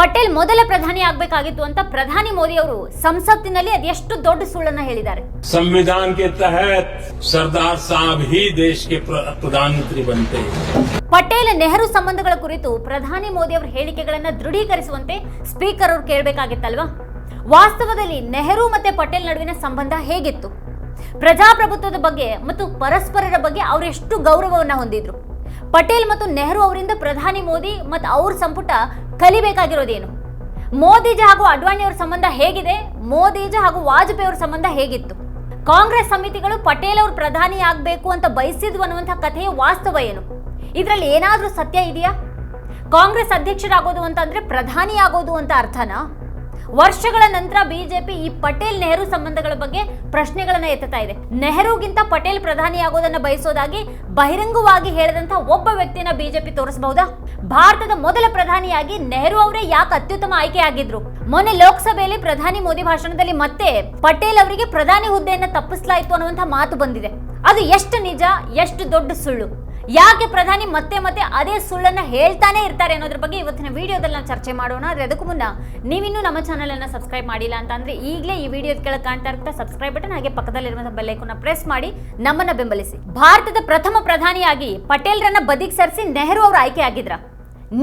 ಪಟೇಲ್ ಮೊದಲ ಪ್ರಧಾನಿ ಆಗಬೇಕಾಗಿತ್ತು ಅಂತ ಪ್ರಧಾನಿ ಮೋದಿ ಅವರು ಸಂಸತ್ತಿನಲ್ಲಿ ಅದೆಷ್ಟು ದೊಡ್ಡ ಸುಳ್ಳನ್ನ ಹೇಳಿದ್ದಾರೆ. ಸಂವಿಧಾನ ಸರ್ದಾರ್ ಸಾಹೇಬ್ ಹಿ ದೇಶ ಪ್ರಧಾನಮಂತ್ರಿ ಬಂತೆ. ಪಟೇಲ್ ನೆಹರು ಸಂಬಂಧಗಳ ಕುರಿತು ಪ್ರಧಾನಿ ಮೋದಿ ಅವರ ಹೇಳಿಕೆಗಳನ್ನ ದೃಢೀಕರಿಸುವಂತೆ ಸ್ಪೀಕರ್ ಅವರು ಕೇಳಬೇಕಾಗಿತ್ತಲ್ವಾ? ವಾಸ್ತವದಲ್ಲಿ ನೆಹರು ಮತ್ತೆ ಪಟೇಲ್ ನಡುವಿನ ಸಂಬಂಧ ಹೇಗಿತ್ತು? ಪ್ರಜಾಪ್ರಭುತ್ವದ ಬಗ್ಗೆ ಮತ್ತು ಪರಸ್ಪರರ ಬಗ್ಗೆ ಅವರು ಎಷ್ಟು ಗೌರವವನ್ನು ಹೊಂದಿದ್ರು? ಪಟೇಲ್ ಮತ್ತು ನೆಹರು ಅವರಿಂದ ಪ್ರಧಾನಿ ಮೋದಿ ಮತ್ತು ಅವ್ರ ಸಂಪುಟ ಕಲಿಬೇಕಾಗಿರೋದೇನು? ಮೋದಿಜಿ ಹಾಗೂ ಅಡ್ವಾಣಿ ಅವರ ಸಂಬಂಧ ಹೇಗಿದೆ? ಮೋದಿಜಿ ಹಾಗೂ ವಾಜಪೇಯಿ ಅವರ ಸಂಬಂಧ ಹೇಗಿತ್ತು? ಕಾಂಗ್ರೆಸ್ ಸಮಿತಿಗಳು ಪಟೇಲ್ ಅವರು ಪ್ರಧಾನಿ ಆಗಬೇಕು ಅಂತ ಬಯಸಿದ್ವು ಅನ್ನುವಂಥ ಕಥೆಯ ವಾಸ್ತವ ಏನು? ಇದರಲ್ಲಿ ಏನಾದರೂ ಸತ್ಯ ಇದೆಯಾ? ಕಾಂಗ್ರೆಸ್ ಅಧ್ಯಕ್ಷರಾಗೋದು ಅಂತಂದರೆ ಪ್ರಧಾನಿ ಆಗೋದು ಅಂತ ಅರ್ಥನಾ? ವರ್ಷಗಳ ನಂತರ ಬಿಜೆಪಿ ಈ ಪಟೇಲ್ ನೆಹರು ಸಂಬಂಧಗಳ ಬಗ್ಗೆ ಪ್ರಶ್ನೆಗಳನ್ನ ಎತ್ತುತ್ತಾ ಇದೆ. ನೆಹರುಗಿಂತ ಪಟೇಲ್ ಪ್ರಧಾನಿಯಾಗೋದನ್ನ ಬಯಸೋದಾಗಿ ಬಹಿರಂಗವಾಗಿ ಹೇಳಿದಂತ ಒಬ್ಬ ವ್ಯಕ್ತಿಯನ್ನ ಬಿಜೆಪಿ ತೋರಿಸಬಹುದಾ? ಭಾರತದ ಮೊದಲ ಪ್ರಧಾನಿಯಾಗಿ ನೆಹರು ಅವರೇ ಯಾಕೆ ಅತ್ಯುತ್ತಮ ಆಯ್ಕೆ ಆಗಿದ್ರು ಮೊನ್ನೆ ಲೋಕಸಭೆಯಲ್ಲಿ ಪ್ರಧಾನಿ ಮೋದಿ ಭಾಷಣದಲ್ಲಿ ಮತ್ತೆ ಪಟೇಲ್ ಅವರಿಗೆ ಪ್ರಧಾನಿ ಹುದ್ದೆಯನ್ನ ತಪ್ಪಿಸಲಾಯಿತು ಅನ್ನುವಂತ ಮಾತು ಬಂದಿದೆ. ಅದು ಎಷ್ಟು ನಿಜ, ಎಷ್ಟು ದೊಡ್ಡ ಸುಳ್ಳು? ಯಾಕೆ ಪ್ರಧಾನಿ ಮತ್ತೆ ಮತ್ತೆ ಅದೇ ಸುಳ್ಳನ್ನ ಹೇಳ್ತಾನೆ ಇರ್ತಾರೆ ಅನ್ನೋದ್ರ ಬಗ್ಗೆ ಇವತ್ತಿನ ವಿಡಿಯೋದಲ್ಲಿ ನಾವು ಚರ್ಚೆ ಮಾಡೋಣ. ಆದರೆ ಅದಕ್ಕೂ ಮುನ್ನ ನೀವಿನ್ನೂ ನಮ್ಮ ಚಾನಲನ್ನು ಸಬ್ಸ್ಕ್ರೈಬ್ ಮಾಡಿಲ್ಲ ಅಂತ ಅಂದ್ರೆ ಈಗಲೇ ಈ ವಿಡಿಯೋ ಕೆಳಗೆ ಕಾಣ್ತಾ ಇರ್ತಾ ಸಬ್ಸ್ಕ್ರೈಬ್ ಬಟನ್ ಹಾಗೆ ಪಕ್ಕದಲ್ಲಿರುವಂತಹ ಬೆಲ್ ಐಕಾನ್ ಪ್ರೆಸ್ ಮಾಡಿ ನಮ್ಮನ್ನ ಬೆಂಬಲಿಸಿ. ಭಾರತದ ಪ್ರಥಮ ಪ್ರಧಾನಿಯಾಗಿ ಪಟೇಲ್ರನ್ನ ಬದಿಗೆ ಸರಿಸಿ ನೆಹರು ಅವರು ಆಯ್ಕೆ ಆಗಿದ್ರ.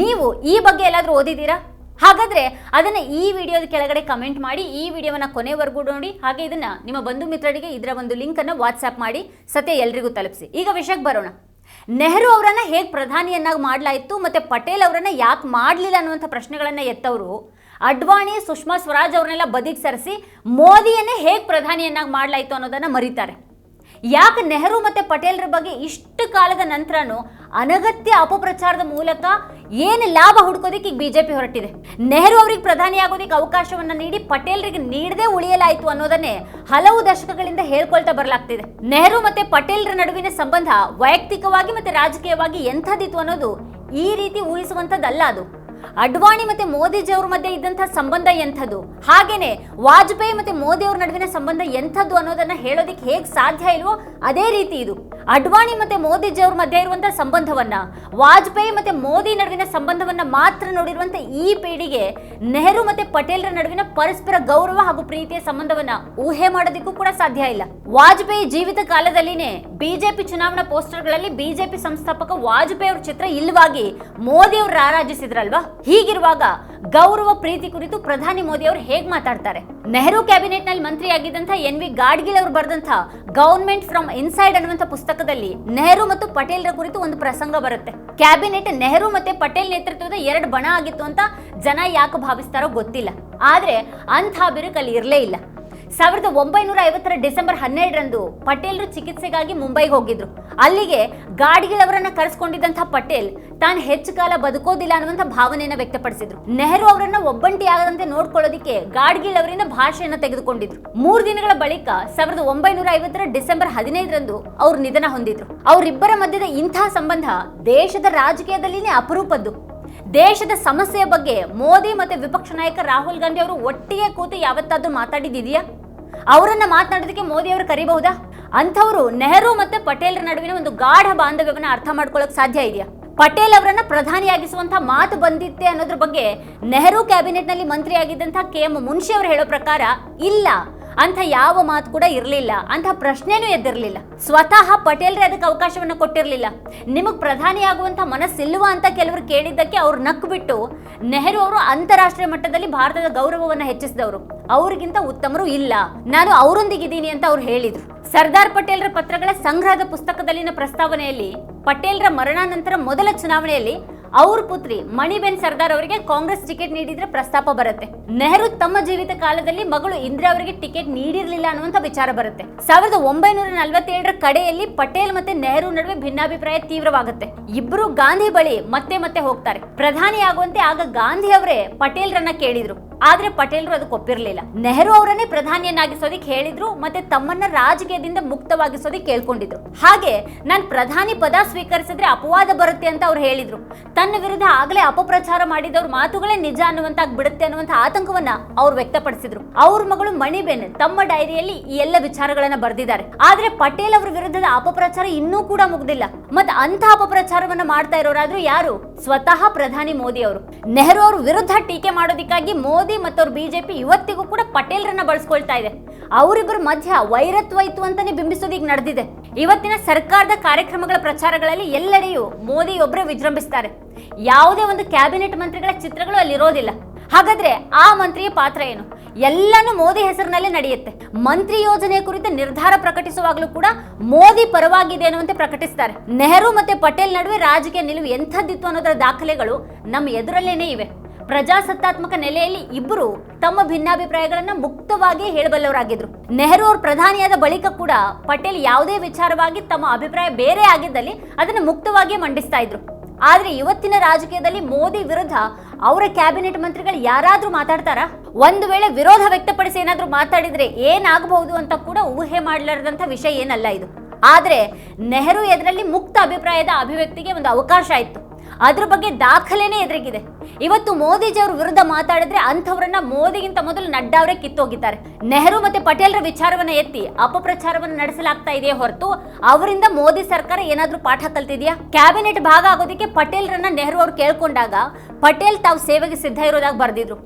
ನೀವು ಈ ಬಗ್ಗೆ ಎಲ್ಲಾದ್ರೂ ಓದಿದ್ದೀರಾ? ಹಾಗಾದ್ರೆ ಅದನ್ನ ಈ ವಿಡಿಯೋದ ಕೆಳಗಡೆ ಕಮೆಂಟ್ ಮಾಡಿ, ಈ ವಿಡಿಯೋವನ್ನ ಕೊನೆವರೆಗೂ ನೋಡಿ. ಹಾಗೆ ಇದನ್ನ ನಿಮ್ಮ ಬಂಧು ಮಿತ್ರರಿಗೆ ಇದರ ಒಂದು ಲಿಂಕ್ ಅನ್ನ ವಾಟ್ಸ್ಆಪ್ ಮಾಡಿ, ಸತ್ಯ ಎಲ್ರಿಗೂ ತಲುಪಿಸಿ. ಈಗ ವಿಷಯಕ್ಕೆ ಬರೋಣ. ನೆಹರು ಅವರನ್ನು ಹೇಗೆ ಪ್ರಧಾನಿಯನ್ನಾಗಿ ಮಾಡಲಾಯಿತು ಮತ್ತೆ ಪಟೇಲ್ ಅವರನ್ನು ಯಾಕೆ ಮಾಡಲಿಲ್ಲ ಅನ್ನುವಂಥ ಪ್ರಶ್ನೆಗಳನ್ನು ಎತ್ತವರು. ಅಡ್ವಾಣಿ, ಸುಷ್ಮಾ ಸ್ವರಾಜ್ ಅವ್ರನ್ನೆಲ್ಲ ಬದಿಗೆ ಸರಿಸಿ ಮೋದಿಯನ್ನೇ ಹೇಗೆ ಪ್ರಧಾನಿಯನ್ನಾಗಿ ಮಾಡಲಾಯಿತು ಅನ್ನೋದನ್ನ ಮರೀತಾರೆ. ಯಾಕೆ ನೆಹರು ಮತ್ತೆ ಪಟೇಲ್ರ ಬಗ್ಗೆ ಇಷ್ಟು ಕಾಲದ ನಂತರನೂ ಅನಗತ್ಯ ಅಪಪ್ರಚಾರದ ಮೂಲಕ ಏನು ಲಾಭ ಹುಡ್ಕೋದಕ್ಕೆ ಈಗ ಬಿಜೆಪಿ ಹೊರಟಿದೆ? ನೆಹರು ಅವರಿಗೆ ಪ್ರಧಾನಿ ಆಗೋದಕ್ಕೆ ಅವಕಾಶವನ್ನ ನೀಡಿ ಪಟೇಲ್ರಿಗೆ ನೀಡದೆ ಉಳಿಯಲಾಯಿತು ಅನ್ನೋದನ್ನೇ ಹಲವು ದಶಕಗಳಿಂದ ಹೇಳ್ಕೊಳ್ತಾ ಬರಲಾಗ್ತಿದೆ. ನೆಹರು ಮತ್ತೆ ಪಟೇಲ್ರ ನಡುವಿನ ಸಂಬಂಧ ವೈಯಕ್ತಿಕವಾಗಿ ಮತ್ತೆ ರಾಜಕೀಯವಾಗಿ ಎಂಥದಿತ್ತು ಅನ್ನೋದು ಈ ರೀತಿ ಊಹಿಸುವಂಥದ್ದಲ್ಲ ಅದು. ಅಡ್ವಾಣಿ ಮತ್ತೆ ಮೋದಿಜಿ ಅವ್ರ ಮಧ್ಯೆ ಇದ್ದಂಥ ಸಂಬಂಧ ಎಂಥದ್ದು? ಹಾಗೇನೆ ವಾಜಪೇಯಿ ಮತ್ತೆ ಮೋದಿ ಅವ್ರ ನಡುವಿನ ಸಂಬಂಧ ಎಂಥದ್ದು ಅನ್ನೋದನ್ನ ಹೇಳೋದಿಕ್ಕೆ ಹೇಗೆ ಸಾಧ್ಯ ಇಲ್ವೋ ಅದೇ ರೀತಿ ಇದು. ಅಡ್ವಾಣಿ ಮತ್ತೆ ಮೋದಿಜಿ ಅವ್ರ ಮಧ್ಯೆ ಇರುವಂತಹ ಸಂಬಂಧವನ್ನ, ವಾಜಪೇಯಿ ಮತ್ತೆ ಮೋದಿ ನಡುವಿನ ಸಂಬಂಧವನ್ನ ಮಾತ್ರ ನೋಡಿರುವಂತ ಈ ಪೀಳಿಗೆ ನೆಹರು ಮತ್ತೆ ಪಟೇಲ್ರ ನಡುವಿನ ಪರಸ್ಪರ ಗೌರವ ಹಾಗೂ ಪ್ರೀತಿಯ ಸಂಬಂಧವನ್ನ ಊಹೆ ಮಾಡೋದಿಕ್ಕೂ ಕೂಡ ಸಾಧ್ಯ ಇಲ್ಲ. ವಾಜಪೇಯಿ ಜೀವಿತ ಕಾಲದಲ್ಲಿನೇ ಬಿಜೆಪಿ ಚುನಾವಣಾ ಪೋಸ್ಟರ್ಗಳಲ್ಲಿ ಬಿಜೆಪಿ ಸಂಸ್ಥಾಪಕ ವಾಜಪೇಯಿ ಅವ್ರ ಚಿತ್ರ ಇಲ್ಲವಾಗಿ ಮೋದಿ ಅವರು ರಾರಾಜಿಸಿದ್ರಲ್ವಾ? ಹೀಗಿರುವಾಗ ಗೌರವ, ಪ್ರೀತಿ ಕುರಿತು ಪ್ರಧಾನಿ ಮೋದಿ ಅವರು ಹೇಗ್ ಮಾತಾಡ್ತಾರೆ? ನೆಹರು ಕ್ಯಾಬಿನೆಟ್ನಲ್ಲಿ ಮಂತ್ರಿಯಾಗಿದ್ದಂಥ ಎನ್ ವಿ ಗಾಡ್ಗಿಲ್ ಅವರು ಬರೆದಂತಹ ಗವರ್ಮೆಂಟ್ ಫ್ರಮ್ ಇನ್ಸೈಡ್ ಅನ್ನುವಂಥ ಪುಸ್ತಕದಲ್ಲಿ ನೆಹರು ಮತ್ತು ಪಟೇಲ್ರ ಕುರಿತು ಒಂದು ಪ್ರಸಂಗ ಬರುತ್ತೆ. ಕ್ಯಾಬಿನೆಟ್ ನೆಹರು ಮತ್ತೆ ಪಟೇಲ್ ನೇತೃತ್ವದ ಎರಡು ಬಣ ಆಗಿತ್ತು ಅಂತ ಜನ ಯಾಕೆ ಭಾವಿಸ್ತಾರೋ ಗೊತ್ತಿಲ್ಲ. ಆದ್ರೆ ಅಂಥ ಬಿರುಕು ಅಲ್ಲಿ ಇರಲೇ ಇಲ್ಲ. ಸಾವಿರದ ಒಂಬೈನೂರ ಐವತ್ತರ ಡಿಸೆಂಬರ್ ಹನ್ನೆರಡರಂದು ಪಟೇಲ್ರು ಚಿಕಿತ್ಸೆಗಾಗಿ ಮುಂಬೈಗೆ ಹೋಗಿದ್ರು. ಅಲ್ಲಿಗೆ ಗಾಡಿಗಳವರನ್ನ ಕರೆಸ್ಕೊಂಡಿದ್ದಂಥ ಪಟೇಲ್ ತಾನು ಹೆಚ್ಚು ಕಾಲ ಬದುಕೋದಿಲ್ಲ ಅನ್ನುವಂಥ ಭಾವನೆಯನ್ನ ವ್ಯಕ್ತಪಡಿಸಿದ್ರು. ನೆಹರು ಅವರನ್ನ ಒಬ್ಬಂಟಿಯಾಗದಂತೆ ನೋಡ್ಕೊಳ್ಳೋದಿಕ್ಕೆ ಗಾಡ್ಗಿಲ್ ಅವರಿಂದ ಭಾಷೆಯನ್ನ ತೆಗೆದುಕೊಂಡಿದ್ರು. ಮೂರು ದಿನಗಳ ಬಳಿಕ ಸಾವಿರದ ಒಂಬೈನೂರ ಐವತ್ತರ ಡಿಸೆಂಬರ್ ಹದಿನೈದರಂದು ಅವರು ನಿಧನ ಹೊಂದಿದ್ರು. ಅವರಿಬ್ಬರ ಮಧ್ಯದ ಇಂತಹ ಸಂಬಂಧ ದೇಶದ ರಾಜಕೀಯದಲ್ಲಿನೇ ಅಪರೂಪದ್ದು. ದೇಶದ ಸಮಸ್ಯೆಯ ಬಗ್ಗೆ ಮೋದಿ ಮತ್ತೆ ವಿಪಕ್ಷ ನಾಯಕ ರಾಹುಲ್ ಗಾಂಧಿ ಅವರು ಒಟ್ಟಿಗೆ ಕೂತು ಯಾವತ್ತಾದ್ರೂ ಮಾತಾಡಿದಿದೆಯಾ ಅವರನ್ನ ಮಾತನಾಡೋದಕ್ಕೆ ಮೋದಿ ಅವರು ಕರಿಬಹುದಾ? ಅಂಥವರು ನೆಹರು ಮತ್ತೆ ಪಟೇಲ್ರ ನಡುವಿನ ಒಂದು ಗಾಢ ಬಾಂಧವ್ಯವನ್ನು ಅರ್ಥ ಮಾಡ್ಕೊಳ್ಳೋಕೆ ಸಾಧ್ಯ ಇದೆಯಾ? ಪಟೇಲ್ ಅವರನ್ನ ಪ್ರಧಾನಿಯಾಗಿಸುವಂತ ಮಾತು ಬಂದಿತ್ತೆ ಅನ್ನೋದ್ರ ಬಗ್ಗೆ ನೆಹರು ಕ್ಯಾಬಿನೆಟ್ನಲ್ಲಿ ಮಂತ್ರಿಯಾಗಿದ್ದಂಥ ಕೆ ಎಂ ಮುನ್ಷಿ ಅವರು ಹೇಳೋ ಪ್ರಕಾರ ಇಲ್ಲ. ಅಂತ ಯಾವ ಮಾತು ಕೂಡ ಇರಲಿಲ್ಲ. ಅಂತ ಪ್ರಶ್ನೆನೂ ಎದ್ದಿರಲಿಲ್ಲ. ಸ್ವತಃ ಪಟೇಲ್ರೇ ಅದಕ್ಕೆ ಅವಕಾಶವನ್ನ ಕೊಟ್ಟಿರಲಿಲ್ಲ. ನಿಮಗೆ ಪ್ರಧಾನಿ ಮನಸ್ಸಿಲ್ವಾ ಅಂತ ಕೆಲವರು ಕೇಳಿದ್ದಕ್ಕೆ ಅವ್ರು ನಕ್ಕು ಬಿಟ್ಟು ನೆಹರು ಅವರು ಅಂತಾರಾಷ್ಟ್ರೀಯ ಮಟ್ಟದಲ್ಲಿ ಭಾರತದ ಗೌರವವನ್ನ ಹೆಚ್ಚಿಸಿದವರು. ಅವ್ರಿಗಿಂತ ಉತ್ತಮರು ಇಲ್ಲ. ನಾನು ಅವರೊಂದಿಗಿದ್ದೀನಿ ಅಂತ ಅವ್ರು ಹೇಳಿದರು. ಸರ್ದಾರ್ ಪಟೇಲ್ರ ಪತ್ರಗಳ ಸಂಗ್ರಹದ ಪುಸ್ತಕದಲ್ಲಿನ ಪ್ರಸ್ತಾವನೆಯಲ್ಲಿ ಪಟೇಲ್ರ ಮರಣಾನಂತರ ಮೊದಲ ಚುನಾವಣೆಯಲ್ಲಿ ಅವ್ರ ಪುತ್ರಿ ಮಣಿಬೆನ್ ಸರ್ದಾರ್ ಅವರಿಗೆ ಕಾಂಗ್ರೆಸ್ ಟಿಕೆಟ್ ನೀಡಿದ್ರೆ ಪ್ರಸ್ತಾಪ ಬರುತ್ತೆ. ನೆಹರು ತಮ್ಮ ಜೀವಿತ ಕಾಲದಲ್ಲಿ ಮಗಳು ಇಂದಿರಾ ಅವರಿಗೆ ಟಿಕೆಟ್ ನೀಡಿರಲಿಲ್ಲ ಅನ್ನುವಂತ ವಿಚಾರ ಬರುತ್ತೆ. ಸಾವಿರದ ಒಂಬೈನೂರ ನಲವತ್ತೇಳರ ಕಡೆಯಲ್ಲಿ ಪಟೇಲ್ ಮತ್ತೆ ನೆಹರು ನಡುವೆ ಭಿನ್ನಾಭಿಪ್ರಾಯ ತೀವ್ರವಾಗುತ್ತೆ. ಇಬ್ಬರು ಗಾಂಧಿ ಬಳಿ ಮತ್ತೆ ಮತ್ತೆ ಹೋಗ್ತಾರೆ. ಪ್ರಧಾನಿ ಆಗುವಂತೆ ಆಗ ಗಾಂಧಿ ಅವರೇ ಪಟೇಲ್ರನ್ನ ಕೇಳಿದ್ರು. ಆದ್ರೆ ಪಟೇಲ್ರು ಅದಕ್ಕೆ ಒಪ್ಪಿರಲಿಲ್ಲ. ನೆಹರು ಅವರನ್ನೇ ಪ್ರಧಾನಿಯನ್ನಾಗಿಸೋದಿಕ್ ಹೇಳಿದ್ರು, ಮತ್ತೆ ತಮ್ಮನ್ನ ರಾಜಕೀಯದಿಂದ ಮುಕ್ತವಾಗಿಸೋದಿಕ್ ಕೇಳ್ಕೊಂಡಿದ್ರು. ಹಾಗೆ ನಾನ್ ಪ್ರಧಾನಿ ಪದ ಸ್ವೀಕರಿಸಿದ್ರೆ ಅಪವಾದ ಬರುತ್ತೆ ಅಂತ ಅವ್ರು ಹೇಳಿದ್ರು. ತನ್ನ ವಿರುದ್ಧ ಆಗಲೇ ಅಪಪ್ರಚಾರ ಮಾಡಿದವ್ರ ಮಾತುಗಳೇ ನಿಜ ಅನ್ನುವಂತಾಗ್ ಬಿಡುತ್ತೆ ಅನ್ನುವಂತ ಆತಂಕವನ್ನ ಅವ್ರು ವ್ಯಕ್ತಪಡಿಸಿದ್ರು. ಅವ್ರ ಮಗಳು ಮಣಿಬೆನ್ ತಮ್ಮ ಡೈರಿಯಲ್ಲಿ ಈ ಎಲ್ಲ ವಿಚಾರಗಳನ್ನ ಬರೆದಿದ್ದಾರೆ. ಆದ್ರೆ ಪಟೇಲ್ ಅವರ ವಿರುದ್ಧದ ಅಪಪ್ರಚಾರ ಇನ್ನೂ ಕೂಡ ಮುಗ್ದಿಲ್ಲ. ಮತ್ತೆ ಅಂತ ಅಪಪ್ರಚಾರವನ್ನ ಮಾಡ್ತಾ ಇರೋರಾದ್ರೂ ಯಾರು? ಸ್ವತಃ ಪ್ರಧಾನಿ ಮೋದಿ ಅವರು. ನೆಹರು ಅವ್ರ ವಿರುದ್ಧ ಟೀಕೆ ಮಾಡೋದಕ್ಕಾಗಿ ಮೋದಿ ಮತ್ತು ಅವ್ರ ಬಿಜೆಪಿ ಇವತ್ತಿಗೂ ಕೂಡ ಪಟೇಲ್ರನ್ನ ಬಳಸ್ಕೊಳ್ತಾ ಇದೆ. ಅವರಿಬ್ಬರ ಮಧ್ಯ ವೈರತ್ವ ಇತ್ತು ಅಂತಾನೆ ಬಿಂಬಿಸೋದೀಗ ನಡೆದಿದೆ. ಇವತ್ತಿನ ಸರ್ಕಾರದ ಕಾರ್ಯಕ್ರಮಗಳ ಪ್ರಚಾರಗಳಲ್ಲಿ ಎಲ್ಲೆಡೆಯೂ ಮೋದಿ ಒಬ್ಬರೇ ವಿಜೃಂಭಿಸ್ತಾರೆ. ಯಾವುದೇ ಒಂದು ಕ್ಯಾಬಿನೆಟ್ ಮಂತ್ರಿಗಳ ಚಿತ್ರಗಳು ಅಲ್ಲಿ ಇರೋದಿಲ್ಲ ಹಾಗಾದ್ರೆ ಆ ಮಂತ್ರಿಯ ಪಾತ್ರ ಏನು? ಎಲ್ಲಾನು ಮೋದಿ ಹೆಸರಿನಲ್ಲೇ ನಡೆಯುತ್ತೆ. ಮಂತ್ರಿ ಯೋಜನೆ ಕುರಿತ ನಿರ್ಧಾರ ಪ್ರಕಟಿಸುವಾಗಲೂ ಕೂಡ ಮೋದಿ ಪರವಾಗಿದೆ ಅನ್ನುವಂತೆ ಪ್ರಕಟಿಸ್ತಾರೆ. ನೆಹರು ಮತ್ತೆ ಪಟೇಲ್ ನಡುವೆ ರಾಜಕೀಯ ನಿಲುವು ಎಂಥದ್ದಿತ್ತು ಅನ್ನೋದರ ದಾಖಲೆಗಳು ನಮ್ಮ ಎದುರಲ್ಲೇನೆ ಇವೆ. ಪ್ರಜಾಸತ್ತಾತ್ಮಕ ನೆಲೆಯಲ್ಲಿ ಇಬ್ಬರು ತಮ್ಮ ಭಿನ್ನಾಭಿಪ್ರಾಯಗಳನ್ನು ಮುಕ್ತವಾಗಿ ಹೇಳಬಲ್ಲವರಾಗಿದ್ರು. ನೆಹರು ಅವರು ಪ್ರಧಾನಿಯಾದ ಬಳಿಕ ಕೂಡ ಪಟೇಲ್ ಯಾವುದೇ ವಿಚಾರವಾಗಿ ತಮ್ಮ ಅಭಿಪ್ರಾಯ ಬೇರೆ ಆಗಿದ್ದಲ್ಲಿ ಅದನ್ನು ಮುಕ್ತವಾಗಿ ಮಂಡಿಸ್ತಾ ಇದ್ರು. ಆದ್ರೆ ಇವತ್ತಿನ ರಾಜಕೀಯದಲ್ಲಿ ಮೋದಿ ವಿರುದ್ಧ ಅವರ ಕ್ಯಾಬಿನೆಟ್ ಮಂತ್ರಿಗಳು ಯಾರಾದ್ರೂ ಮಾತಾಡ್ತಾರಾ? ಒಂದು ವೇಳೆ ವಿರೋಧ ವ್ಯಕ್ತಪಡಿಸಿ ಏನಾದ್ರೂ ಮಾತಾಡಿದ್ರೆ ಏನಾಗಬಹುದು ಅಂತ ಕೂಡ ಊಹೆ ಮಾಡಲಾರದಂತ ವಿಷಯ ಏನಲ್ಲ ಇದು. ಆದ್ರೆ ನೆಹರು ಎದರಲ್ಲಿ ಮುಕ್ತ ಅಭಿಪ್ರಾಯದ ಅಭಿವ್ಯಕ್ತಿಗೆ ಒಂದು ಅವಕಾಶ ಇತ್ತು ಅದ್ರ ಬಗ್ಗೆ ದಾಖಲೆನೇ ಎದುರಿಗಿದೆ. ಇವತ್ತು ಮೋದಿಜಿ ಅವರ ವಿರುದ್ಧ ಮಾತಾಡಿದ್ರೆ ಅಂಥವ್ರನ್ನ ಮೋದಿಗಿಂತ ಮೊದಲು ನಡ್ಡಾ ಅವರೇ ಕಿತ್ತೋಗಿದ್ದಾರೆ. ನೆಹರು ಮತ್ತೆ ಪಟೇಲ್ರ ವಿಚಾರವನ್ನ ಎತ್ತಿ ಅಪಪ್ರಚಾರವನ್ನು ನಡೆಸಲಾಗ್ತಾ ಇದೆಯೇ ಹೊರತು ಅವರಿಂದ ಮೋದಿ ಸರ್ಕಾರ ಏನಾದರೂ ಪಾಠ ಕಲ್ತಿದೆಯಾ? ಕ್ಯಾಬಿನೆಟ್ ಭಾಗ ಆಗೋದಕ್ಕೆ ಪಟೇಲ್ರನ್ನ ನೆಹರು ಅವ್ರು ಕೇಳ್ಕೊಂಡಾಗ ಪಟೇಲ್ ತಾವು ಸೇವೆಗೆ ಸಿದ್ಧ ಇರೋದಾಗಿ ಬರೆದಿದ್ರು.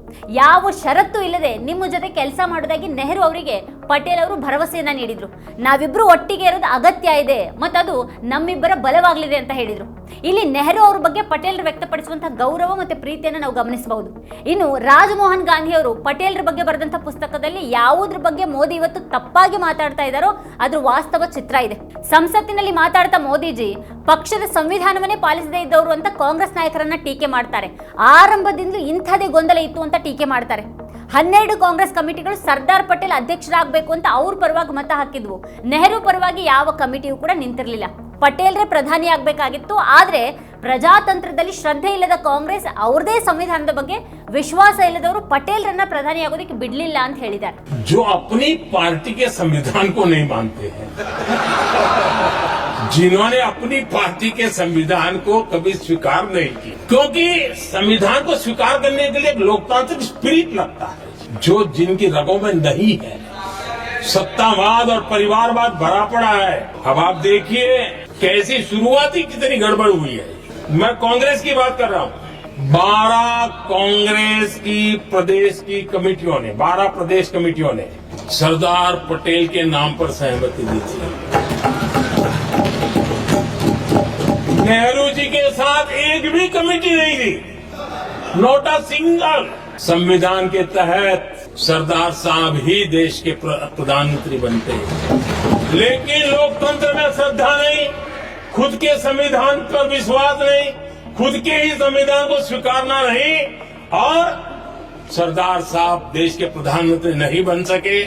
ಯಾವ ಷರತ್ತು ಇಲ್ಲದೆ ನಿಮ್ಮ ಜೊತೆ ಕೆಲಸ ಮಾಡೋದಾಗಿ ನೆಹರು ಅವರಿಗೆ ಪಟೇಲ್ ಅವರು ಭರವಸೆಯನ್ನ ನೀಡಿದ್ರು. ನಾವಿಬ್ರು ಒಟ್ಟಿಗೆ ಇರೋದು ಅಗತ್ಯ ಇದೆ ಮತ್ತದು ನಮ್ಮಿಬ್ಬರ ಬಲವಾಗಲಿದೆ ಅಂತ ಹೇಳಿದ್ರು. ಇಲ್ಲಿ ನೆಹರು ಅವ್ರ ಪಟೇಲ್ರು ವ್ಯಕ್ತಪಡಿಸುವಂತಹ ಗೌರವ ಮತ್ತೆ ಪ್ರೀತಿಯನ್ನು ನಾವು ಗಮನಿಸಬಹುದು. ಇನ್ನು ರಾಜಮೋಹನ್ ಗಾಂಧಿ ಅವರು ಪಟೇಲ್ರ ಬಗ್ಗೆ ಬರೆದಂತ ಪುಸ್ತಕದಲ್ಲಿ ಯಾವುದ್ರ ಬಗ್ಗೆ ಮೋದಿ ಇವತ್ತು ತಪ್ಪಾಗಿ ಮಾತಾಡ್ತಾ ಇದ್ದಾರೋ ಅದ್ರ ವಾಸ್ತವ ಚಿತ್ರ ಇದೆ. ಸಂಸತ್ತಿನಲ್ಲಿ ಮಾತಾಡ್ತಾ ಮೋದಿಜಿ, ಪಕ್ಷದ ಸಂವಿಧಾನವನ್ನೇ ಪಾಲಿಸದೇ ಇದ್ದವರು ಅಂತ ಕಾಂಗ್ರೆಸ್ ನಾಯಕರನ್ನ ಟೀಕೆ ಮಾಡ್ತಾರೆ. ಆರಂಭದಿಂದಲೂ ಇಂಥದೇ ಗೊಂದಲ ಇತ್ತು ಅಂತ ಟೀಕೆ ಮಾಡ್ತಾರೆ. ಹನ್ನೆರಡು ಕಾಂಗ್ರೆಸ್ ಕಮಿಟಿಗಳು ಸರ್ದಾರ್ ಪಟೇಲ್ ಅಧ್ಯಕ್ಷರಾಗಬೇಕು ಅಂತ ಅವ್ರ ಪರವಾಗಿ ಮತ ಹಾಕಿದ್ವು. ನೆಹರು ಪರವಾಗಿ ಯಾವ ಕಮಿಟಿಯೂ ಕೂಡ ನಿಂತಿರಲಿಲ್ಲ. ಪಟೇಲ್ರೇ ಪ್ರಧಾನಿ ಆಗ್ಬೇಕಾಗಿತ್ತು ಆದ್ರೆ ಪ್ರಜಾತಂತ್ರದಲ್ಲಿ ಶ್ರದ್ಧೆ ಇಲ್ಲದ ಕಾಂಗ್ರೆಸ್ ಅವ್ರದೇ ಸಂವಿಧಾನದ ಬಗ್ಗೆ ವಿಶ್ವಾಸ ಇಲ್ಲದವರು ಪಟೇಲ್ರನ್ನ ಪ್ರಧಾನಿ ಆಗೋದಕ್ಕೆ ಬಿಡ್ಲಿಲ್ಲ ಅಂತ ಹೇಳಿದ್ದಾರೆ जो अपनी पार्टी के संविधान को नहीं मानते हैं जिन्होंने अपनी पार्टी के संविधान को कभी स्वीकार नहीं की क्योंकि संविधान को स्वीकार करने के लिए एक लोकतांत्रिक स्पिरिट लगता है जो जिनकी रगों में नहीं है सत्तावाद और परिवारवाद भरा पड़ा है अब आप देखिए कैसी शुरुआती कितनी गड़बड़ हुई है? मैं कांग्रेस की बात कर रहा हूँ। बारह कांग्रेस की प्रदेश की कमेटियों ने, बारह प्रदेश कमेटियों ने सरदार पटेल के नाम पर सहमति दी थी। नेहरू जी के साथ एक भी कमेटी नहीं थी। Not a single. संविधान के तहत सरदार साहब ही देश के प्रधानमंत्री बनते हैं। लेकिन लोकतंत्र में श्रद्धा नहीं। खुद के संविधान पर विश्वास नहीं, खुद के ही संविधान को स्वीकारना नहीं, और सरदार साहब देश के प्रधानमंत्री नहीं बन सके,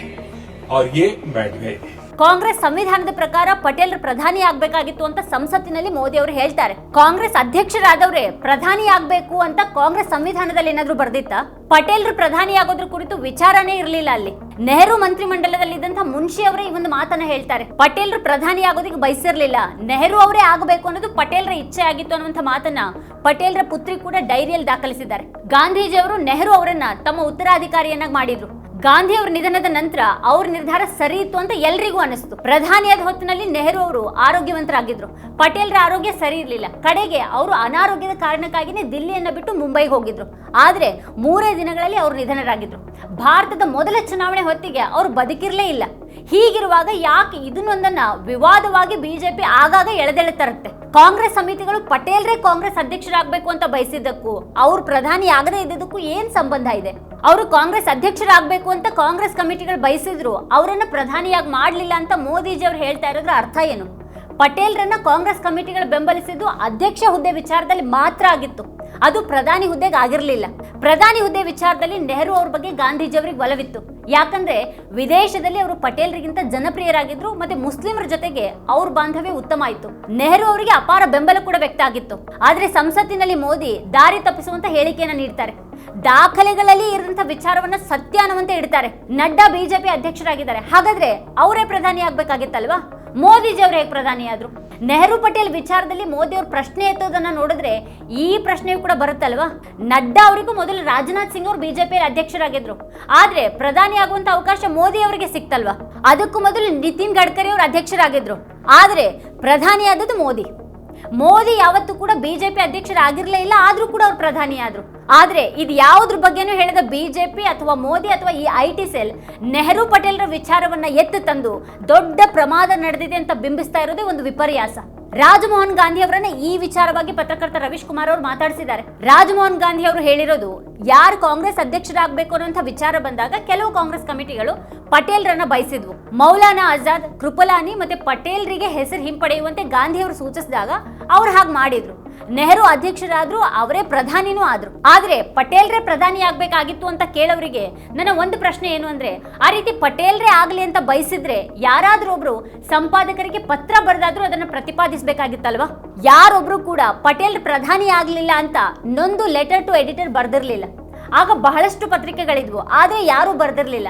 और ये बैठ गए। ಕಾಂಗ್ರೆಸ್ ಸಂವಿಧಾನದ ಪ್ರಕಾರ ಪಟೇಲ್ ಪ್ರಧಾನಿ ಆಗ್ಬೇಕಾಗಿತ್ತು ಅಂತ ಸಂಸತ್ತಿನಲ್ಲಿ ಮೋದಿ ಅವರು ಹೇಳ್ತಾರೆ. ಕಾಂಗ್ರೆಸ್ ಅಧ್ಯಕ್ಷರಾದವ್ರೆ ಪ್ರಧಾನಿ ಆಗ್ಬೇಕು ಅಂತ ಕಾಂಗ್ರೆಸ್ ಸಂವಿಧಾನದಲ್ಲಿ ಏನಾದ್ರು ಬರ್ದಿತ್ತ? ಪಟೇಲ್ರು ಪ್ರಧಾನಿ ಆಗೋದ್ರ ಕುರಿತು ವಿಚಾರನೇ ಇರಲಿಲ್ಲ ಅಲ್ಲಿ. ನೆಹರು ಮಂತ್ರಿಮಂಡಲದಲ್ಲಿದ್ದಂತಹ ಮುನ್ಷಿ ಅವರೇ ಈ ಒಂದು ಮಾತನ್ನ ಹೇಳ್ತಾರೆ. ಪಟೇಲ್ರು ಪ್ರಧಾನಿ ಆಗೋದಕ್ಕೆ ಬಯಸಿರ್ಲಿಲ್ಲ. ನೆಹರು ಅವರೇ ಆಗಬೇಕು ಅನ್ನೋದು ಪಟೇಲ್ರ ಇಚ್ಛೆ ಆಗಿತ್ತು ಅನ್ನುವಂಥ ಮಾತನ್ನ ಪಟೇಲ್ರ ಪುತ್ರಿ ಕೂಡ ಡೈರಿಯಲ್ಲಿ ದಾಖಲಿಸಿದ್ದಾರೆ. ಗಾಂಧೀಜಿ ಅವರು ನೆಹರು ಅವರನ್ನ ತಮ್ಮ ಉತ್ತರಾಧಿಕಾರಿಯನ್ನಾಗಿ ಮಾಡಿದ್ರು. ಗಾಂಧಿ ಅವರ ನಿಧನದ ನಂತರ ಅವ್ರ ನಿರ್ಧಾರ ಸರಿ ಇತ್ತು ಅಂತ ಎಲ್ರಿಗೂ ಅನಿಸ್ತು ಪ್ರಧಾನಿಯಾದ ಹೊತ್ತಿನಲ್ಲಿ ನೆಹರು ಅವರು ಆರೋಗ್ಯವಂತರಾಗಿದ್ರು. ಪಟೇಲ್ರ ಆರೋಗ್ಯ ಸರಿ ಇರಲಿಲ್ಲ. ಕಡೆಗೆ ಅವರು ಅನಾರೋಗ್ಯದ ಕಾರಣಕ್ಕಾಗಿನೇ ದಿಲ್ಲಿಯನ್ನ ಬಿಟ್ಟು ಮುಂಬೈಗೆ ಹೋಗಿದ್ರು. ಆದ್ರೆ ಮೂರೇ ದಿನಗಳಲ್ಲಿ ಅವರು ನಿಧನರಾಗಿದ್ರು. ಭಾರತದ ಮೊದಲ ಚುನಾವಣೆ ಹೊತ್ತಿಗೆ ಅವರು ಬದುಕಿರಲೇ ಇಲ್ಲ. ಹೀಗಿರುವಾಗ ಯಾಕೆ ಇದನ್ನೊಂದನ್ನ ವಿವಾದವಾಗಿ ಬಿಜೆಪಿ ಆಗಾಗ ಎಳೆದೆಳೆ ತರುತ್ತೆ? ಕಾಂಗ್ರೆಸ್ ಸಮಿತಿಗಳು ಪಟೇಲ್ರೇ ಕಾಂಗ್ರೆಸ್ ಅಧ್ಯಕ್ಷರಾಗಬೇಕು ಅಂತ ಬಯಸಿದ್ದಕ್ಕೂ, ಅವ್ರು ಪ್ರಧಾನಿ ಆಗದೇ ಇದ್ದಿದ್ದಕ್ಕೂ ಏನ್ ಸಂಬಂಧ ಇದೆ? ಅವರು ಕಾಂಗ್ರೆಸ್ ಅಧ್ಯಕ್ಷರಾಗಬೇಕು ಅಂತ ಕಾಂಗ್ರೆಸ್ ಕಮಿಟಿಗಳು ಬಯಸಿದ್ರು, ಅವರನ್ನ ಪ್ರಧಾನಿಯಾಗಿ ಮಾಡಲಿಲ್ಲ ಅಂತ ಮೋದಿಜಿ ಅವ್ರು ಹೇಳ್ತಾ ಇರೋದ್ರ ಅರ್ಥ ಏನು? ಪಟೇಲ್ರನ್ನ ಕಾಂಗ್ರೆಸ್ ಕಮಿಟಿಗಳು ಬೆಂಬಲಿಸಿದ್ದು ಅಧ್ಯಕ್ಷ ಹುದ್ದೆ ವಿಚಾರದಲ್ಲಿ ಮಾತ್ರ ಆಗಿತ್ತು. ಅದು ಪ್ರಧಾನಿ ಹುದ್ದೆಗೆ ಆಗಿರಲಿಲ್ಲ. ಪ್ರಧಾನಿ ಹುದ್ದೆ ವಿಚಾರದಲ್ಲಿ ನೆಹರು ಅವ್ರ ಬಗ್ಗೆ ಗಾಂಧೀಜಿ ಅವರಿಗೆ ಒಲವಿತ್ತು. ಯಾಕಂದ್ರೆ ವಿದೇಶದಲ್ಲಿ ಅವರು ಪಟೇಲ್ರಿಗಿಂತ ಜನಪ್ರಿಯರಾಗಿದ್ರು, ಮತ್ತೆ ಮುಸ್ಲಿಮರ ಜೊತೆಗೆ ಅವ್ರ ಬಾಂಧವ್ಯ ಉತ್ತಮ ಆಯಿತು. ನೆಹರು ಅವರಿಗೆ ಅಪಾರ ಬೆಂಬಲ ಕೂಡ ವ್ಯಕ್ತ ಆಗಿತ್ತು. ಆದ್ರೆ ಸಂಸತ್ತಿನಲ್ಲಿ ಮೋದಿ ದಾರಿ ತಪ್ಪಿಸುವಂತ ಹೇಳಿಕೆಯನ್ನ ನೀಡ್ತಾರೆ. ದಾಖಲೆಗಳಲ್ಲಿ ಇರುವಂತಹ ವಿಚಾರವನ್ನ ಸತ್ಯ ಅನ್ನುವಂತೆ ಇಡ್ತಾರೆ. ನಡ್ಡಾ ಬಿಜೆಪಿ ಅಧ್ಯಕ್ಷರಾಗಿದ್ದಾರೆ. ಹಾಗಾದ್ರೆ ಅವರೇ ಪ್ರಧಾನಿ ಆಗ್ಬೇಕಾಗಿತ್ತಲ್ವಾ ಮೋದಿಜಿ ಅವರು ಹೇಗೆ ಪ್ರಧಾನಿ ಆದ್ರು ನೆಹರು ಪಟೇಲ್ ವಿಚಾರದಲ್ಲಿ ಮೋದಿ ಅವ್ರ ಪ್ರಶ್ನೆ ಎತ್ತೋದನ್ನ ನೋಡಿದ್ರೆ ಈ ಪ್ರಶ್ನೆ ಕೂಡ ಬರುತ್ತಲ್ವಾ? ನಡ್ಡಾ ಅವರಿಗೂ ಮೊದಲು ರಾಜನಾಥ್ ಸಿಂಗ್ ಅವರು ಬಿಜೆಪಿ ಅಧ್ಯಕ್ಷರಾಗಿದ್ರು. ಆದ್ರೆ ಪ್ರಧಾನಿ ಆಗುವಂತ ಅವಕಾಶ ಮೋದಿ ಅವರಿಗೆ ಸಿಕ್ತಲ್ವಾ? ಅದಕ್ಕೂ ಮೊದಲು ನಿತಿನ್ ಗಡ್ಕರಿ ಅವರು ಅಧ್ಯಕ್ಷರಾಗಿದ್ರು. ಆದ್ರೆ ಪ್ರಧಾನಿ ಆದದ್ದು ಮೋದಿ. ಮೋದಿ ಯಾವತ್ತೂ ಕೂಡ ಬಿಜೆಪಿ ಅಧ್ಯಕ್ಷರಾಗಿರ್ಲೇ ಇಲ್ಲ, ಆದ್ರೂ ಕೂಡ ಅವ್ರು ಪ್ರಧಾನಿ ಆದ್ರು ಆದ್ರೆ ಇದು ಯಾವುದ್ರ ಬಗ್ಗೆನೂ ಹೇಳಿದ ಬಿಜೆಪಿ ಅಥವಾ ಮೋದಿ ಅಥವಾ ಈ ಐ ಟಿ ಸೆಲ್, ನೆಹರು ಪಟೇಲ್ರ ವಿಚಾರವನ್ನ ಎತ್ತು ತಂದು ದೊಡ್ಡ ಪ್ರಮಾದ ನಡೆದಿದೆ ಅಂತ ಬಿಂಬಿಸ್ತಾ ಇರೋದೇ ಒಂದು ವಿಪರ್ಯಾಸ. ರಾಜಮೋಹನ್ ಗಾಂಧಿ ಅವರನ್ನ ಈ ವಿಚಾರವಾಗಿ ಪತ್ರಕರ್ತ ರವೀಶ್ ಕುಮಾರ್ ಅವರು ಮಾತಾಡಿಸಿದ್ದಾರೆ. ರಾಜಮೋಹನ್ ಗಾಂಧಿ ಅವರು ಹೇಳಿರೋದು, ಯಾರು ಕಾಂಗ್ರೆಸ್ ಅಧ್ಯಕ್ಷರಾಗಬೇಕು ಅನ್ನೋಂಥ ವಿಚಾರ ಬಂದಾಗ ಕೆಲವು ಕಾಂಗ್ರೆಸ್ ಕಮಿಟಿಗಳು ಪಟೇಲ್ರನ್ನ ಬಯಸಿದ್ವು. ಮೌಲಾನಾ ಆಜಾದ್, ಕೃಪಲಾನಿ ಮತ್ತೆ ಪಟೇಲ್ರಿಗೆ ಹೆಸರು ಹಿಂಪಡೆಯುವಂತೆ ಗಾಂಧಿ ಅವರು ಸೂಚಿಸಿದಾಗ ಅವ್ರು ಹಾಗೆ ಮಾಡಿದ್ರು. ನೆಹರು ಅಧ್ಯಕ್ಷರಾದ್ರು ಅವರೇ ಪ್ರಧಾನಿನೂ ಆದ್ರು. ಆದ್ರೆ ಪಟೇಲ್ರೇ ಪ್ರಧಾನಿ ಆಗ್ಬೇಕಾಗಿತ್ತು ಅಂತ ಕೇಳೋರಿಗೆ ನನ್ನ ಒಂದು ಪ್ರಶ್ನೆ ಏನು ಅಂದ್ರೆ, ಆ ರೀತಿ ಪಟೇಲ್ರೇ ಆಗ್ಲಿ ಅಂತ ಬಯಸಿದ್ರೆ ಯಾರಾದ್ರೂ ಒಬ್ರು ಸಂಪಾದಕರಿಗೆ ಪತ್ರ ಬರೆದಾದ್ರೂ ಅದನ್ನ ಪ್ರತಿಪಾದಿಸಬೇಕಾಗಿತ್ತಲ್ವಾ? ಯಾರೊಬ್ರು ಕೂಡ ಪಟೇಲ್ ಪ್ರಧಾನಿ ಆಗ್ಲಿಲ್ಲ ಅಂತ ನೊಂದು ಲೆಟರ್ ಟು ಎಡಿಟರ್ ಬರ್ದಿರ್ಲಿಲ್ಲ. ಆಗ ಬಹಳಷ್ಟು ಪತ್ರಿಕೆಗಳಿದ್ವು, ಆದ್ರೆ ಯಾರೂ ಬರ್ದಿರ್ಲಿಲ್ಲ.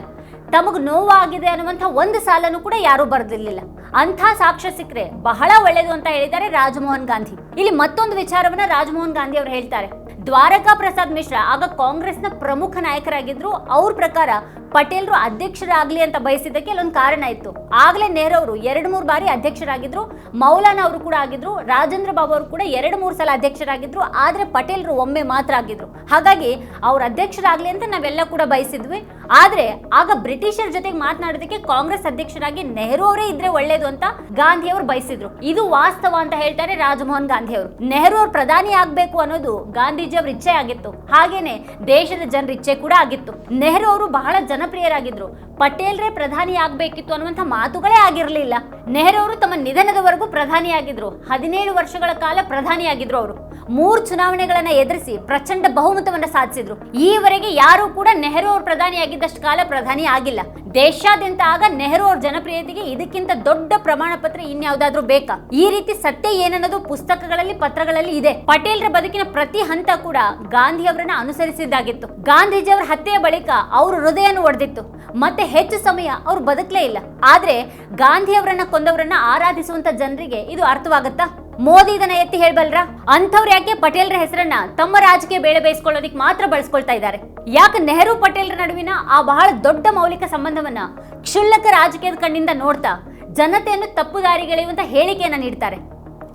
ತಮಗ್ ನೋವಾಗಿದೆ ಅನ್ನುವಂಥ ಒಂದು ಸಾಲನು ಕೂಡ ಯಾರೂ ಬರೆದಿರ್ಲಿಲ್ಲ. ಅಂಥ ಸಾಕ್ಷ್ಯ ಸಿಕ್ಕರೆ ಬಹಳ ಒಳ್ಳೆಯದು ಅಂತ ಹೇಳಿದ್ದಾರೆ ರಾಜಮೋಹನ್ ಗಾಂಧಿ. ಇಲ್ಲಿ ಮತ್ತೊಂದು ವಿಚಾರವನ್ನ ರಾಜಮೋಹನ್ ಗಾಂಧಿ ಅವರು ಹೇಳ್ತಾರೆ. ದ್ವಾರಕಾ ಪ್ರಸಾದ್ ಮಿಶ್ರಾ, ಆಗ ಕಾಂಗ್ರೆಸ್ನ ಪ್ರಮುಖ ನಾಯಕರಾಗಿದ್ರು. ಅವ್ರ ಪ್ರಕಾರ ಪಟೇಲ್ರು ಅಧ್ಯಕ್ಷರಾಗ್ಲಿ ಅಂತ ಬಯಸಿದ್ದಕ್ಕೆ ಅಲ್ಲೊಂದು ಕಾರಣ ಇತ್ತು. ಆಗ್ಲೇ ನೆಹರು ಅವರು ಎರಡು ಮೂರು ಬಾರಿ ಅಧ್ಯಕ್ಷರಾಗಿದ್ರು. ಮೌಲಾನಾ ಅವರು ಕೂಡ ಆಗಿದ್ರು. ರಾಜೇಂದ್ರ ಬಾಬು ಅವರು ಕೂಡ ಎರಡು ಮೂರು ಸಲ ಅಧ್ಯಕ್ಷರಾಗಿದ್ರು. ಆದ್ರೆ ಪಟೇಲ್ರು ಒಮ್ಮೆ ಮಾತ್ರ ಆಗಿದ್ರು. ಹಾಗಾಗಿ ಅವ್ರ ಅಧ್ಯಕ್ಷರಾಗ್ಲಿ ಅಂತ ನಾವೆಲ್ಲ ಕೂಡ ಬಯಸಿದ್ವಿ. ಆದ್ರೆ ಆಗ ಬ್ರಿಟಿಷರ ಜೊತೆಗೆ ಮಾತನಾಡೋದಕ್ಕೆ ಕಾಂಗ್ರೆಸ್ ಅಧ್ಯಕ್ಷರಾಗಿ ನೆಹರು ಅವರೇ ಇದ್ರೆ ಒಳ್ಳೇದು ಅಂತ ಗಾಂಧಿ ಅವರು ಬಯಸಿದ್ರು. ಇದು ವಾಸ್ತವ ಅಂತ ಹೇಳ್ತಾರೆ ರಾಜಮೋಹನ್ ಗಾಂಧಿ ಅವರು. ನೆಹರು ಅವರು ಪ್ರಧಾನಿ ಆಗ್ಬೇಕು ಅನ್ನೋದು ಗಾಂಧೀಜಿ ಅವ್ರ ಇಚ್ಛೆ ಆಗಿತ್ತು. ಹಾಗೇನೆ ದೇಶದ ಜನರ ಇಚ್ಛೆ ಕೂಡ ಆಗಿತ್ತು. ನೆಹರು ಅವರು ಬಹಳ ಜನಪ್ರಿಯರಾಗಿದ್ರು. ಪಟೇಲ್ರೇ ಪ್ರಧಾನಿ ಆಗ್ಬೇಕಿತ್ತು ಅನ್ನುವಂಥ ಮಾತುಗಳೇ ಆಗಿರಲಿಲ್ಲ. ನೆಹರು ಅವರು ತಮ್ಮ ನಿಧನದವರೆಗೂ ಪ್ರಧಾನಿಯಾಗಿದ್ರು ಹದಿನೇಳು ವರ್ಷಗಳ ಕಾಲ ಪ್ರಧಾನಿಯಾಗಿದ್ರು ಅವರು. ಮೂರು ಚುನಾವಣೆಗಳನ್ನ ಎದುರಿಸಿ ಪ್ರಚಂಡ ಬಹುಮತವನ್ನ ಸಾಧಿಸಿದ್ರು. ಈವರೆಗೆ ಯಾರು ಕೂಡ ನೆಹರು ಅವರು ಪ್ರಧಾನಿಯಾಗಿದ್ದಷ್ಟು ಕಾಲ ಪ್ರಧಾನಿ ಆಗಿಲ್ಲ. ದೇಶಾದ್ಯಂತ ಆಗ ನೆಹರು ಅವ್ರ ಜನಪ್ರಿಯತೆಗೆ ಇದಕ್ಕಿಂತ ದೊಡ್ಡ ಪ್ರಮಾಣ ಪತ್ರ ಇನ್ಯಾವುದಾದ್ರೂ ಬೇಕಾ? ಈ ರೀತಿ ಸತ್ಯ ಏನನ್ನೋದು ಪುಸ್ತಕಗಳಲ್ಲಿ, ಪತ್ರಗಳಲ್ಲಿ ಇದೆ. ಪಟೇಲ್ರ ಬದುಕಿನ ಪ್ರತಿ ಹಂತ ಕೂಡ ಗಾಂಧಿ ಅವರನ್ನ ಅನುಸರಿಸಿದ್ದಾಗಿತ್ತು. ಗಾಂಧೀಜಿ ಅವರ ಹತ್ಯೆಯ ಬಳಿಕ ಅವ್ರ ಹೃದಯನ ಒಡೆದಿತ್ತು. ಮತ್ತೆ ಹೆಚ್ಚು ಸಮಯ ಅವ್ರು ಬದುಕಲೇ ಇಲ್ಲ. ಆದ್ರೆ ಗಾಂಧಿ ಅವರನ್ನ ಕೊಂದವರನ್ನ ಆರಾಧಿಸುವಂತ ಜನರಿಗೆ ಇದು ಅರ್ಥವಾಗತ್ತಾ? ಮೋದಿ ಇದನ್ನ ಎತ್ತಿ ಹೇಳ್ಬಲ್ರ? ಅಂಥವ್ರು ಯಾಕೆ ಪಟೇಲ್ರ ಹೆಸರನ್ನ ತಮ್ಮ ರಾಜಕೀಯ ಬೇಳೆ ಬೇಯಿಸ್ಕೊಳ್ಳೋದಿಕ್ ಮಾತ್ರ ಬಳಸ್ಕೊಳ್ತಾ ಇದ್ದಾರೆ ಯಾಕೆ ನೆಹರು ಪಟೇಲ್ರ ನಡುವಿನ ಆ ಬಹಳ ದೊಡ್ಡ ಮೌಲಿಕ ಸಂಬಂಧವನ್ನ ಕ್ಷುಲ್ಲಕ ರಾಜಕೀಯದ ಕಣ್ಣಿಂದ ನೋಡ್ತಾ ಜನತೆಯನ್ನು ತಪ್ಪು ದಾರಿಗೆಳೆಯುವಂತ ಹೇಳಿಕೆಯನ್ನ ನೀಡ್ತಾರೆ.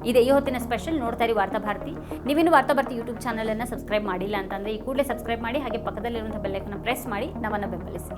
ಇದೆ ಈ ಹೊತ್ತಿನ ಸ್ಪೆಷಲ್ ನೋಡ್ತಾ ಇರಿ ವಾರ್ತಾ ಭಾರತಿ. ನೀವಿನ್ನು ವಾರ್ತಾ ಭಾರತಿ ಯೂಟ್ಯೂಬ್ ಚಾನಲ್ ಅನ್ನ ಸಬ್ಸ್ಕ್ರೈಬ್ ಮಾಡಿಲ್ಲ ಅಂತಂದ್ರೆ ಈ ಕೂಡಲೇ ಸಬ್ಸ್ಕ್ರೈಬ್ ಮಾಡಿ ಹಾಗೆ ಪಕ್ಕದಲ್ಲಿರುವಂತಹ ಬೆಲ್ಲೈಕನ್ನ ಪ್ರೆಸ್ ಮಾಡಿ ನಮ್ಮನ್ನ ಬೆಂಬಲಿಸಿ.